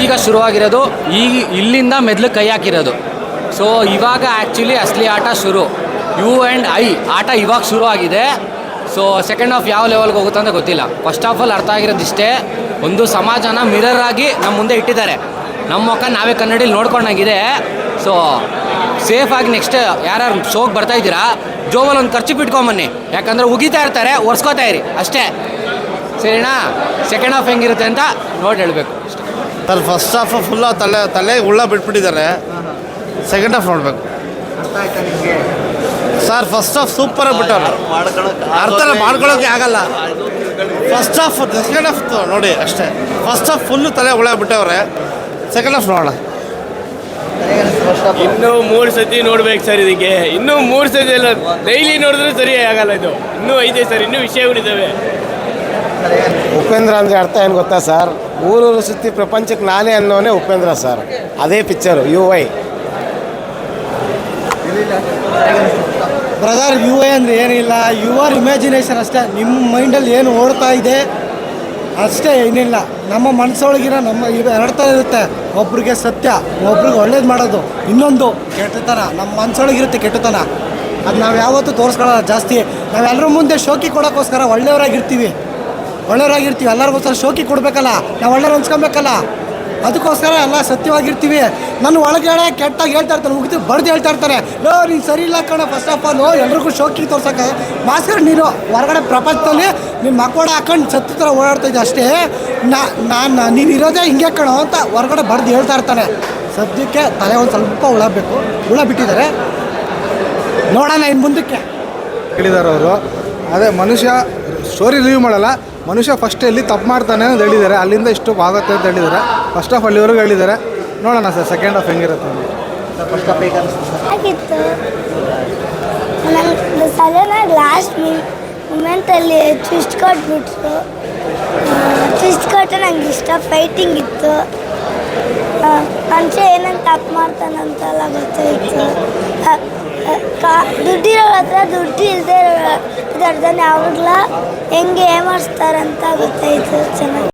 ಈಗ ಶುರುವಾಗಿರೋದು, ಈ ಇಲ್ಲಿಂದ ಮೆದ್ಲು ಕೈ ಹಾಕಿರೋದು. ಸೊ ಇವಾಗ ಆ್ಯಕ್ಚುಲಿ ಅಸಲಿ ಆಟ ಶುರು. ಯು ಆ್ಯಂಡ್ ಐ ಆಟ ಇವಾಗ ಶುರು ಆಗಿದೆ ಸೊ ಸೆಕೆಂಡ್ ಹಾಫ್ ಯಾವ ಲೆವೆಲ್ಗೆ ಹೋಗುತ್ತೆ ಅಂತ ಗೊತ್ತಿಲ್ಲ. ಫಸ್ಟ್ ಆಫ್ ಆಲ್ ಅರ್ಥ ಆಗಿರೋದಿಷ್ಟೇ ಒಂದು ಸಮಾಜನ ಮಿರರ್ ಆಗಿ ನಮ್ಮ ಮುಂದೆ ಇಟ್ಟಿದ್ದಾರೆ. ನಮ್ಮ ಮುಖ ನಾವೇ ಕನ್ನಡಿಲಿ ನೋಡ್ಕೊಂಡಾಗಿದೆ. ಸೊ ಸೇಫಾಗಿ ನೆಕ್ಸ್ಟ್ ಯಾರ್ಯಾರು ಶೋಗೆ ಬರ್ತಾ ಇದ್ದೀರಾ, ಜೋಬಲ್ಲಿ ಒಂದು ಖರ್ಚು ಬಿಟ್ಕೊಂಬನ್ನಿ ಯಾಕಂದ್ರೆ ಉಗಿತಾ ಇರ್ತಾರೆ, ಒರ್ಸ್ಕೊತಾ ಇರಿ. ಅಷ್ಟೇ. ಸರಿನಾ? ಸೆಕೆಂಡ್ ಹಾಫ್ ಹೆಂಗಿರುತ್ತೆ ಅಂತ ನೋಡಿ ಹೇಳಬೇಕು. ಅಷ್ಟೇ ಸರ್ ಫಸ್ಟ್ ಹಾಫ್ ಫುಲ್ಲ ತಲೆ ತಲೆ ಉಳ್ಳ ಬಿಟ್ಬಿಟ್ಟಿದ್ದಾರೆ. ಸೆಕೆಂಡ್ ಹಾಫ್ ನೋಡಬೇಕು. ಸರ್ ಫಸ್ಟ್ ಹಾಫ್ ಸೂಪರ್ ಬಿಟ್ಟವ್ರು. ಅರ್ಥ ಮಾಡ್ಕೊಳ್ಳೋಕೆ ಆಗಲ್ಲ. ಫಸ್ಟ್ ಹಾಫ್ ಸೆಕೆಂಡ್ ಹಾಫ್ ನೋಡಿ ಅಷ್ಟೇ. ಫಸ್ಟ್ ಹಾಫ್ ಫುಲ್ಲು ತಲೆ ಉಳ ಬಿಟ್ಟವ್ರೆ. ಸೆಕೆಂಡ್ ಹಾಫ್ ನೋಡೋಣ. ಇನ್ನೂ ಮೂರು ಸತಿ ನೋಡ್ಬೇಕು ಸರ್ ಇದಕ್ಕೆ. ಇನ್ನೂ ಮೂರು ಸತಿ ಎಲ್ಲ ಡೈಲಿ ನೋಡಿದ್ರೆ ಸರಿ ಆಗಲ್ಲ ಇದು. ಇನ್ನೂ ಐತೆ ಸರ್, ಇನ್ನೂ ವಿಷಯಗಳಿದ್ದಾವೆ ಉಪೇಂದ್ರ ಅಂದರೆ ಅರ್ಥ ಏನು ಗೊತ್ತಾ ಸರ್? ಊರೂರು ಸುತ್ತಿ ಪ್ರಪಂಚಕ್ಕೆ ನಾನೇ ಅನ್ನೋನೇ ಉಪೇಂದ್ರ ಸರ್. ಅದೇ picture U Y brother U Y ಅಂದರೆ ಏನಿಲ್ಲ ಯುವರ್ ಇಮ್ಯಾಜಿನೇಷನ್ ಅಷ್ಟೇ. ನಿಮ್ಮ ಮೈಂಡಲ್ಲಿ ಏನು ಓಡ್ತಾ ಇದೆ ಅಷ್ಟೇ ಏನಿಲ್ಲ. ನಮ್ಮ ಮನಸ್ಸೊಳಗಿರೋ ನಮ್ಮ ಇದು ಎರಡು ಥರ ಇರುತ್ತೆ. ಒಬ್ರಿಗೆ ಸತ್ಯ, ಒಬ್ರಿಗೆ ಒಳ್ಳೇದು ಮಾಡೋದು. ಇನ್ನೊಂದು ಕೆಟ್ಟತನ. ನಮ್ಮ ಮನಸ್ಸೊಳಗಿರುತ್ತೆ ಕೆಟ್ಟತನ. ಅದು ನಾವು ಯಾವತ್ತೂ ತೋರಿಸ್ಕೊಳ್ಳೋಲ್ಲ ಜಾಸ್ತಿ. ನಾವೆಲ್ಲರ ಮುಂದೆ ಶೋಕಿ ಕೊಡೋಕ್ಕೋಸ್ಕರ ಒಳ್ಳೆಯವರಾಗಿರ್ತೀವಿ. ಒಳ್ಳೆಯವರಾಗಿರ್ತೀವಿ, ಎಲ್ಲರಿಗೋಸ್ಕರ ಶೋಕಿ ಕೊಡಬೇಕಲ್ಲ, ನಾವು ಒಳ್ಳೆಯವ್ರು ಅನ್ಸ್ಕೊಬೇಕಲ್ಲ. ಅದಕ್ಕೋಸ್ಕರ ಎಲ್ಲ ಸತ್ಯವಾಗಿರ್ತೀವಿ. ನನ್ನ ಒಳಗಡೆ ಕೆಟ್ಟಾಗಿ ಹೇಳ್ತಾ ಇರ್ತಾರೆ, ಮುಗಿದು ಬಡ್ದು ಹೇಳ್ತಾ ಇರ್ತಾರೆ, ಲೋ, ನೀನು ಸರಿ ಇಲ್ಲ ಕಣ ಫಸ್ಟ್ ಆಫ್ ಆಲ್ ಎಲ್ರಿಗೂ ಶೋಕಿ ತೋರ್ಸಕ್ಕೆ. ಮಾಸ್ಕರ್, ನೀನು ಹೊರಗಡೆ ಪ್ರಪಂಚದಲ್ಲಿ ನಿಮ್ಮ ಮಕ್ಕಳ ಹಾಕೊಂಡು ಸತ್ತು ಥರ ಓಡಾಡ್ತಾ ಇದ್ದೆ ಅಷ್ಟೇ? ನಾ, ನಾನು, ನೀನು ಇರೋದೇ ಹಿಂಗೆ ಕಣೋ ಅಂತ ಹೊರಗಡೆ ಬಡ್ದು ಹೇಳ್ತಾ ಇರ್ತಾನೆ. ಸದ್ಯಕ್ಕೆ ತಲೆ ಒಂದು ಸ್ವಲ್ಪ ಉಳಬೇಕು ಹುಳ ಬಿಟ್ಟಿದ್ದಾರೆ. ನೋಡೋಣ ಇನ್ನು ಮುಂದಕ್ಕೆ. ಹೇಳಿದ್ದಾರೆ ಅವರು. ಅದೇ ಮನುಷ್ಯ ಸ್ಟೋರಿ ರಿವ್ಯೂ ಮಾಡಲ್ಲ. ಮನುಷ್ಯ ಫಸ್ಟ್ ಎಲ್ಲಿ ತಪ್ಪು ಮಾಡ್ತಾನೆ ಅಂತ ಹೇಳಿದ್ದಾರೆ. ಅಲ್ಲಿಂದ ಇಷ್ಟು ಆಗುತ್ತೆ ಅಂತ ಹೇಳಿದ್ದಾರೆ. ಫಸ್ಟ್ ಆಫ್ ಅಲ್ಲಿವರೆಗೂ ಹೇಳಿದ್ದಾರೆ. ನೋಡೋಣ ಸರ್ ಸೆಕೆಂಡ್ ಆಫ್ ಹೆಂಗಿರುತ್ತೆ ಅಂತ. ಆಗಿತ್ತು. ನಂಗೆ ಸಡನ್ ಲಾಸ್ಟ್ ಮೂಮೆಂಟಲ್ಲಿ ಟ್ವಿಸ್ಟ್ ಕೊಟ್ಬಿಟ್ರು. ಟ್ವಿಸ್ಟ್ ಕೊಟ್ಟರೆ ನಂಗೆ ಇಷ್ಟ ಫೈಟಿಂಗ್ ಇತ್ತು. ಅಂಚೆ ಮನುಷ್ಯ ಏನಂತ ತಪ್ಪು ಮಾಡ್ತಾನಂತೆಲ್ಲ ಗೊತ್ತಾಯಿತು. ಕಾ ದುಡ್ಡಿರೋ ಹತ್ರ ದುಡ್ಡು ಇಲ್ಲದೆ ಇದ್ದರ್ದನ್ನ ಯಾವಾಗಲ ಹೆಂಗೆ ಏಮಾಡಿಸ್ತಾರಂತ ಗೊತ್ತಾಯಿತು ಚೆನ್ನಾಗಿ